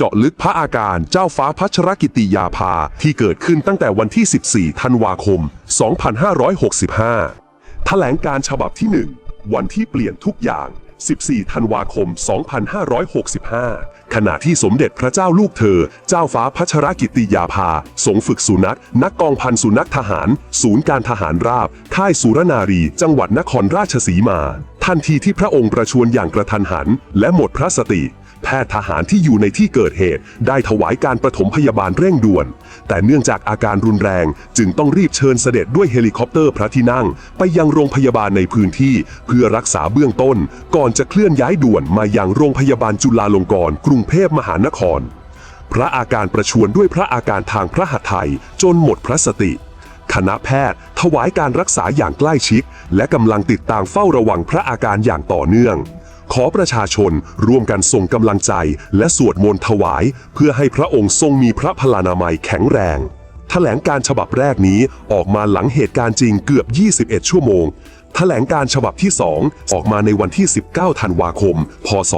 เจาะลึกพระอาการเจ้าฟ้าพัชรกิติยาภา ที่เกิดขึ้นตั้งแต่วันที่ 14 ธันวาคม 2565 แถลงการฉบับที่ 1 วันที่เปลี่ยนทุกอย่าง 14 ธันวาคม 2565 ขณะที่สมเด็จพระเจ้าลูกเธอ เจ้าฟ้าพัชรกิติยาภาทรงฝึกสุนัข นักกองพันสุนัขทหาร ศูนย์การทหารราบ ค่ายสุรนารี จังหวัดนครราชสีมา ทันทีที่พระองค์ประชวรอย่างกระทันหัน และหมดพระสติ แพทย์ทหารที่อยู่ในที่เกิดเหตุ ได้ถวายการประถมพยาบาลเร่งด่วน แต่เนื่องจากอาการรุนแรง จึงต้องรีบเชิญเสด็จด้วยเฮลิคอปเตอร์พระที่นั่ง ไปยังโรงพยาบาลในพื้นที่ เพื่อรักษาเบื้องต้น ก่อนจะเคลื่อนย้ายด่วนมายังโรงพยาบาลจุฬาลงกรณ์กรุงเทพมหานคร พระอาการประชวรด้วยพระอาการทางพระหัตถ์ไทยจนหมดพระสติคณะแพทย์ ถวายการรักษาอย่างใกล้ชิด และกำลังติดตามเฝ้าระวังพระอาการอย่างต่อเนื่อง ขอประชาชนร่วมกันส่งกำลังใจและสวดมนต์ถวาย เพื่อให้พระองค์ทรงมีพระพลานามัยแข็งแรงแถลงการฉบับแรกนี้ออกมาหลังเหตุการณ์จริงเกือบ 21 ชั่วโมงแถลงการฉบับที่ 2 ออกมาในวันที่ 19 ธันวาคม พศ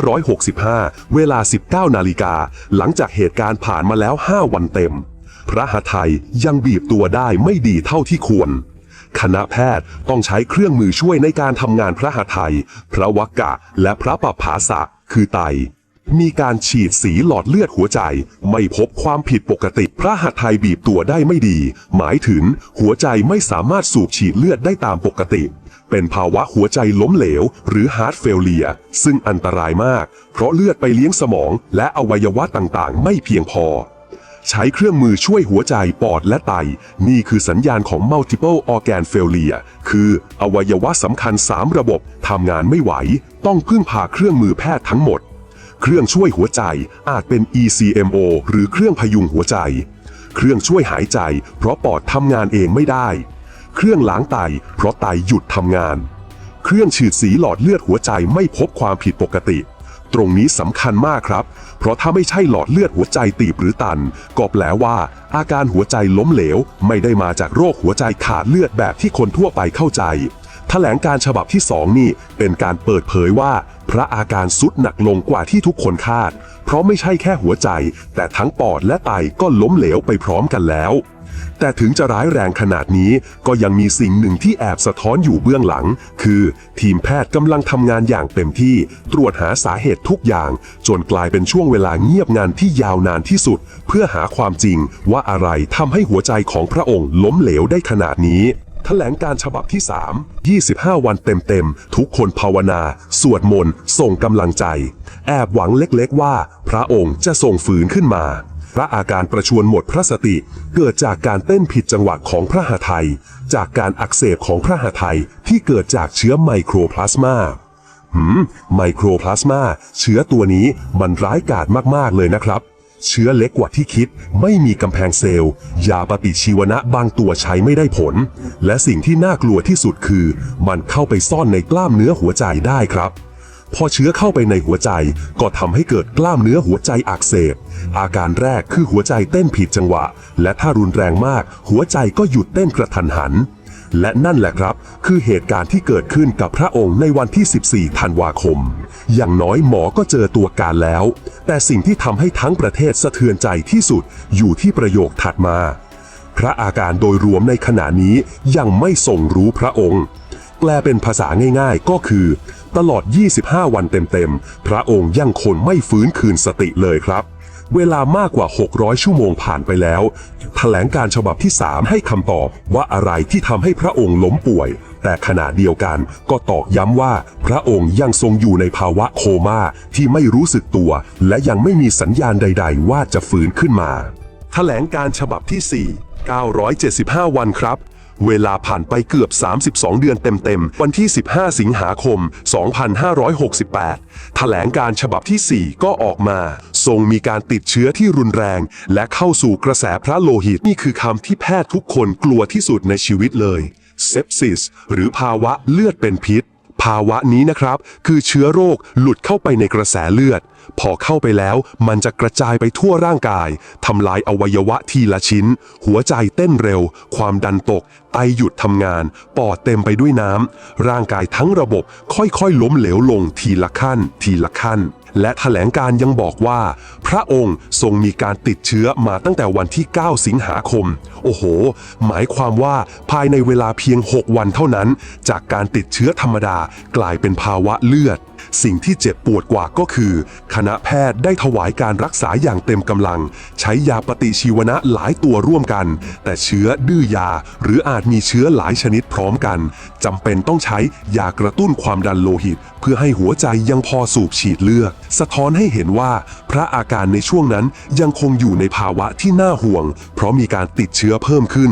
2565 เวลา 19 นาฬิกา หลังจากเหตุการณ์ผ่านมาแล้ว 5 วันเต็ม พระหทัยยังบีบตัวได้ไม่ดีเท่าที่ควร คณะแพทย์ต้องใช้เครื่องมือช่วยในการทำงานพระหทัย พระวักกะ และพระปภาสะ คือไต มีการฉีดสีหลอดเลือดหัวใจ ไม่พบความผิดปกติ พระหัตถ์ไทยบีบตัวได้ไม่ดี หมายถึงหัวใจไม่สามารถสูบฉีดเลือดได้ตามปกติ เป็นภาวะหัวใจล้มเหลว หรือ heart failure ซึ่งอันตรายมาก เพราะเลือดไปเลี้ยงสมอง และอวัยวะต่างๆ ไม่เพียงพอ ใช้เครื่องมือช่วยหัวใจปอดและไต นี่คือสัญญาณของ multiple organ failure คืออวัยวะสำคัญ 3 ระบบทำงานไม่ไหว ต้องพึ่งพาเครื่องมือแพทย์ทั้งหมด เครื่องช่วยหัวใจอาจเป็น ECMO หรือเครื่องพยุงหัวใจ เครื่องช่วยหายใจ เพราะปอดทำงานเองไม่ได้ เครื่องล้างไต เพราะไตหยุดทำงาน เครื่องฉีดสีหลอดเลือดหัวใจไม่พบความผิดปกติ ตรงนี้สำคัญมากครับ เพราะถ้าไม่ใช่หลอดเลือดหัวใจตีบหรือตัน ก็แปลว่า อาการหัวใจล้มเหลว ไม่ได้มาจากโรคหัวใจขาดเลือดแบบที่คนทั่วไปเข้าใจแถลงการฉบับที่สองนี่เป็นการเปิดเผยว่า พระอาการสุดหนักลงกว่าที่ทุกคนคาด เพราะไม่ใช่แค่หัวใจ แต่ทั้งปอดและไตก็ล้มเหลวไปพร้อมกันแล้ว แต่ถึงจะร้ายแรงขนาดนี้ก็ยังมีสิ่งหนึ่งที่แอบสะท้อนอยู่เบื้องหลัง คือ ทีมแพทย์กำลังทำงานอย่างเต็มที่ ตรวจหาสาเหตุทุกอย่าง จนกลายเป็นช่วงเวลาเงียบงานที่ยาวนานที่สุด เพื่อหาความจริงว่าอะไรทำให้หัวใจของพระองค์ล้มเหลวได้ขนาดนี้ แถลงการฉบับที่ 3 25 วันเต็มๆ ทุกคนภาวนา สวดมนต์ ส่งกำลังใจ แอบหวังเล็กๆว่า พระองค์จะทรงฝืนขึ้นมา พระอาการประชวรหมดพระสติ เกิดจากการเต้นผิดจังหวะของพระหทัย จากการอักเสบของพระหทัยที่เกิดจากเชื้อไมโครพลาสมาหืม ไมโครพลาสมา เชื้อตัวนี้มันร้ายกาจมากๆเลยนะครับ เชื้อเล็กกว่าที่คิด ไม่มีกำแพงเซลล์ ยาปฏิชีวนะบางตัวใช้ไม่ได้ผล และสิ่งที่น่ากลัวที่สุดคือ มันเข้าไปซ่อนในกล้ามเนื้อหัวใจได้ครับ พอเชื้อเข้าไปในหัวใจก็ทำให้เกิดกล้ามเนื้อหัวใจอักเสบ อาการแรกคือหัวใจเต้นผิดจังหวะ และถ้ารุนแรงมาก หัวใจก็หยุดเต้นกระทันหัน และนั่นแหละครับ คือเหตุการณ์ที่เกิดขึ้นกับพระองค์ในวันที่ 14 ธันวาคม อย่างน้อยหมอก็เจอตัวการแล้ว แต่สิ่งที่ทำให้ทั้งประเทศสะเทือนใจที่สุดอยู่ที่ประโยคถัดมา พระอาการโดยรวมในขณะนี้ยังไม่ทรงรู้พระองค์ แปลเป็นภาษาง่ายๆก็คือ ตลอด 25 วันเต็มๆ พระองค์ยังคงไม่ฟื้นคืนสติเลยครับ เวลามากกว่า 600 ชั่วโมงผ่านไปแล้วแถลงการฉบับที่ 3 ให้คำตอบว่าอะไรที่ทำให้พระองค์ล้มป่วย แต่ขณะเดียวกันก็ตอกย้ำว่าพระองค์ยังทรงอยู่ในภาวะโคม่าที่ไม่รู้สึกตัว และยังไม่มีสัญญาณใด ๆ ว่าจะฟื้นขึ้นมาแถลงการฉบับที่ 4 975 วันครับ เวลาผ่านไปเกือบ 32 เดือนเต็มๆ วันที่ 15 สิงหาคม 2568 แถลงการฉบับที่ 4 ก็ออกมา ทรงมีการติดเชื้อที่รุนแรง และเข้าสู่กระแสพระโลหิต นี่คือคำที่แพทย์ทุกคนกลัวที่สุดในชีวิตเลย เซปซิส หรือภาวะเลือดเป็นพิษ ภาวะนี้นะครับ คือเชื้อโรคหลุดเข้าไปในกระแสเลือด พอเข้าไปแล้วมันจะกระจายไปทั่วร่างกายทำลายอวัยวะทีละชิ้น หัวใจเต้นเร็ว ความดันตก ไตหยุดทำงาน ปอดเต็มไปด้วยน้ำร่างกายทั้งระบบค่อยๆล้มเหลวลงทีละขั้น ทีละขั้น และแถลงการยังบอกว่า พระองค์ทรงมีการติดเชื้อมาตั้งแต่วันที่ 9 สิงหาคม โอ้โห หมายความว่าภายในเวลาเพียง 6 วันเท่านั้น จากการติดเชื้อธรรมดากลายเป็นภาวะเลือด สิ่งที่เจ็บปวดกว่าก็คือ คณะแพทย์ได้ถวายการรักษาอย่างเต็มกำลัง ใช้ยาปฏิชีวนะหลายตัวร่วมกัน แต่เชื้อดื้อยา หรืออาจมีเชื้อหลายชนิดพร้อมกันจำเป็นต้องใช้ยากระตุ้นความดันโลหิต เพื่อให้หัวใจยังพอสูบฉีดเลือดสะท้อนให้เห็นว่า พระอาการในช่วงนั้นยังคงอยู่ในภาวะที่น่าห่วง เพราะมีการติดเชื้อเพิ่มขึ้น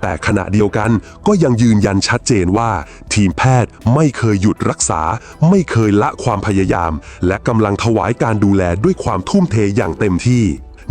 แต่ขณะเดียวกันก็ยังยืนยันชัดเจนว่า ทีมแพทย์ไม่เคยหยุดรักษา ไม่เคยละความพยายาม และกำลังถวายการดูแลด้วยความทุ่มเทอย่างเต็มที่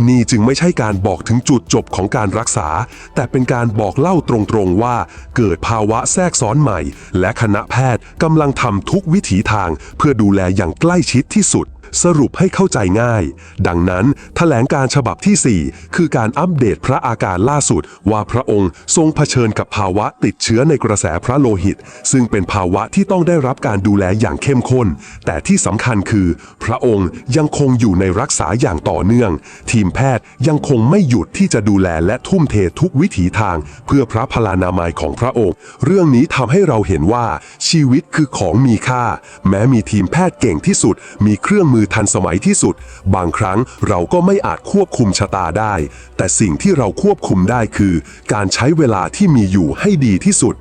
นี่จึงไม่ใช่การบอกถึงจุดจบของการรักษา แต่เป็นการบอกเล่าตรงๆว่า เกิดภาวะแทรกซ้อนใหม่ และคณะแพทย์กำลังทำทุกวิถีทางเพื่อดูแลอย่างใกล้ชิดที่สุด สรุปให้เข้าใจง่าย ดังนั้นแถลงการฉบับที่ 4 คือการอัปเดตพระอาการล่าสุด ว่าพระองค์ทรงเผชิญกับภาวะติดเชื้อในกระแสพระโลหิต ซึ่งเป็นภาวะที่ต้องได้รับการดูแลอย่างเข้มข้น แต่ที่สำคัญคือ พระองค์ยังคงอยู่ในรักษาอย่างต่อเนื่อง ทีมแพทย์ยังคงไม่หยุดที่จะดูแลและทุ่มเททุกวิถีทาง เพื่อพระพลานามัยของพระองค์ เรื่องนี้ทำให้เราเห็นว่าชีวิตคือของมีค่า แม้มีทีมแพทย์เก่งที่สุด มีเครื่องมือมือทันสมัยที่สุด บางครั้งเราก็ไม่อาจควบคุมชะตาได้ แต่สิ่งที่เราควบคุมได้คือ การใช้เวลาที่มีอยู่ให้ดีที่สุด